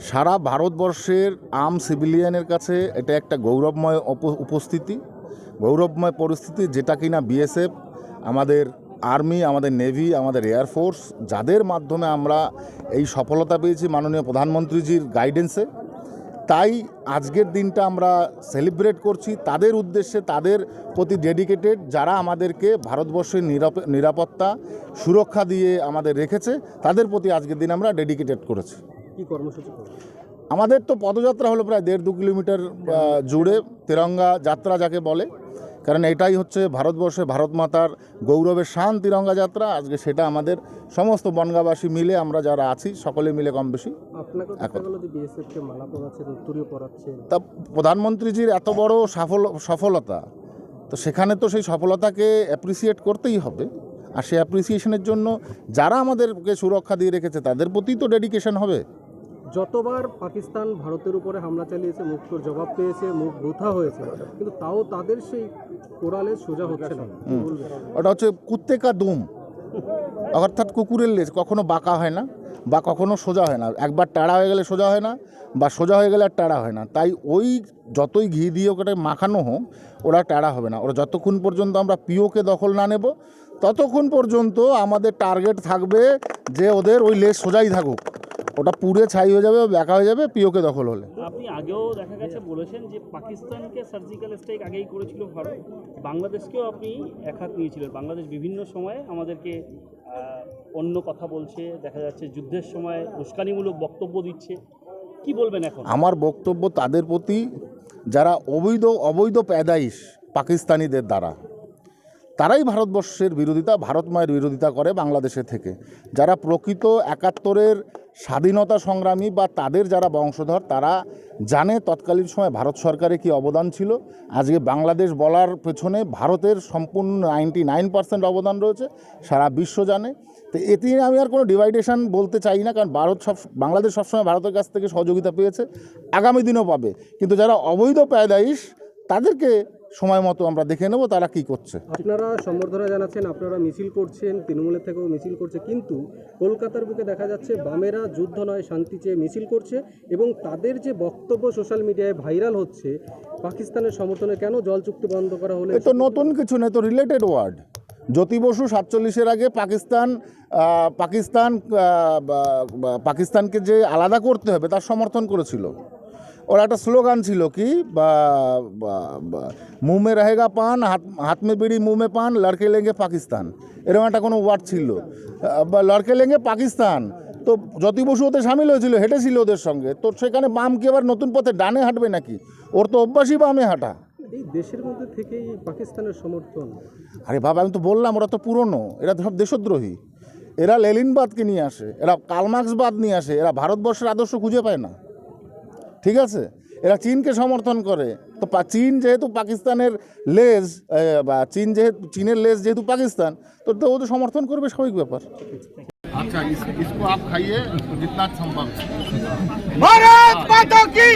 সারা ভারতবর্ষের আম সিভিলিয়ানের কাছে এটা একটা গৌরবময় উপস্থিতি, গৌরবময় পরিস্থিতি, যেটা কিনা বিএসএফ, আমাদের আর্মি, আমাদের নেভি, আমাদের এয়ারফোর্স যাদের মাধ্যমে আমরা এই সফলতা পেয়েছি মাননীয় প্রধানমন্ত্রীজির গাইডেন্সে, তাই আজকের দিনটা আমরা সেলিব্রেট করছি। তাদের উদ্দেশ্যে, তাদের প্রতি ডেডিকেটেড, যারা আমাদেরকে ভারতবর্ষের নিরাপ- নিরাপত্তা, সুরক্ষা দিয়ে আমাদের রেখেছে, তাদের প্রতি আজকের দিন আমরা ডেডিকেটেড করেছি। কি কর্মসূচি আমাদের তো পদযাত্রা হলো প্রায় দেড় দু কিলোমিটার জুড়ে তিরঙ্গা যাত্রা যাকে বলে। কারণ এটাই হচ্ছে ভারতবর্ষে ভারত মাতার গৌরবের শান তিরঙ্গা যাত্রা। আজকে সেটা আমাদের সমস্ত বনগাবাসী মিলে আমরা যারা আছি সকলে মিলে কম বেশি তা প্রধানমন্ত্রীজির এত বড় সফল সফলতা তো সেখানে তো সেই সফলতাকে অ্যাপ্রিসিয়েট করতেই হবে। আর সেই অ্যাপ্রিসিয়েশনের জন্য যারা আমাদেরকে সুরক্ষা দিয়ে রেখেছে তাদের প্রতি তো ডেডিকেশন হবে। যতবার পাকিস্তান ভারতের উপরে হামলা চালিয়েছে, মুক্তোর জবাব পেয়েছে, মুখ বৃথা হয়েছে, কিন্তু তাও তাদের সেই কোড়ালে সোজা হচ্ছে না। ওটা হচ্ছে কুত্তেকা দুম। অর্থাৎ কুকুরের লেজ, কখনো বাঁকা হয় না বা কখনো সোজা হয় না। একবার টাড়া হয়ে গেলে সোজা হয় না বা সোজা হয়ে গেলে আর টাড়া হয় না। তাই ওই যতই ঘি দিয়ে ওকে মাখানো হোক, ওরা টাড়া হবে না। ওরা যতক্ষণ পর্যন্ত আমরা পিওকে দখল না নেব, ততক্ষণ পর্যন্ত আমাদের টার্গেট থাকবে যে ওদের ওই লেজ সোজাই থাকুক। ওটা পুড়ে ছাই হয়ে যাবে ব্যাকা হয়ে যাবে পিওকে দখল হলে। আপনি আগেও দেখা গেছে বলেছেন যে পাকিস্তানকে সার্জিক্যাল স্ট্রাইক আগেই করেছিল ভারত। বাংলাদেশকেও আপনি এক হাত নিয়েছিলেন। বাংলাদেশ বিভিন্ন সময়ে আমাদেরকে অন্য কথা বলছে দেখা যাচ্ছে যুদ্ধের সময় উস্কানিমূলক বক্তব্য দিচ্ছে। কি বলবেন এখন? আমার বক্তব্য তাদের প্রতি যারা অবৈধ অবৈধ প্যাদাইশ পাকিস্তানিদের দ্বারা। তারাই ভারতবর্ষের বিরোধিতা, ভারত মায়ের বিরোধিতা করে বাংলাদেশে থেকে। যারা প্রকৃত একাত্তরের স্বাধীনতা সংগ্রামী বা তাদের যারা বংশধর, তারা জানে তৎকালীন সময় ভারত সরকারের কী অবদান ছিল। আজকে বাংলাদেশ বলার পেছনে ভারতের সম্পূর্ণ নাইনটি নাইন পার্সেন্ট অবদান রয়েছে, সারা বিশ্ব জানে। তো এতে আমি আর কোনো ডিভাইডেশন বলতে চাই না, কারণ ভারত সব, বাংলাদেশ সবসময় ভারতের কাছ থেকে সহযোগিতা পেয়েছে, আগামী দিনও পাবে। কিন্তু যারা অবৈধ প্যাদাইশ তাদেরকে সময় মতো আমরা দেখে নেব তারা কি করছে। আপনারা সম্বর্ধনা জানাচ্ছেন আপনারা মিছিল করছেন তৃণমূলের থেকেও মিছিল করছে কিন্তু কলকাতার বুকে দেখা যাচ্ছে বামেরা যুদ্ধ নয় শান্তি চেয়ে মিছিল করছে এবং তাদের যে বক্তব্য সোশ্যাল মিডিয়ায় ভাইরাল হচ্ছে পাকিস্তানের সমর্থনে কেন জল চুক্তি বন্ধ করা হলে? তো নতুন কিছু নেই তো রিলেটেড ওয়ার্ড জ্যোতি বসু সাতচল্লিশের আগে পাকিস্তান পাকিস্তান পাকিস্তানকে যে আলাদা করতে হবে তার সমর্থন করেছিল। ওরা একটা স্লোগান ছিল কি বা মুমে রহেগা পান হাত হাত মে বিড়ি মুমে পান লড়কে লেঙ্গে পাকিস্তান এরকম একটা কোনো ওয়ার্ড ছিল বা লড়কে লেঙ্গে পাকিস্তান তো জ্যোতি বসু ওতে সামিল হয়েছিল হেঁটেছিল ওদের সঙ্গে তো সেখানে বাম কি আবার নতুন পথে ডানে হাঁটবে নাকি ওর তো অভ্যাসই বামে হাঁটা এই দেশের মধ্যে পাকিস্তানের সমর্থন। আরে বাবা আমি তো বললাম ওরা তো পুরনো। এরা সব দেশদ্রোহী। এরা লেলিনবাদকে নিয়ে আসে এরা কালমার্ক্সবাদ নিয়ে আসে এরা ভারতবর্ষের আদর্শ খুঁজে পায় না। ঠিক আছে এরা চীনকে সমর্থন করে তো পা- চীন যেহেতু পাকিস্তানের লেজ এ, বা চীন যেহেতু চীনের লেজ যেহেতু পাকিস্তান তো তো ও তো সমর্থন করবে স্বাভাবিক ব্যাপার আচ্ছা इसको आप खाइए जितना संभव भारत माता की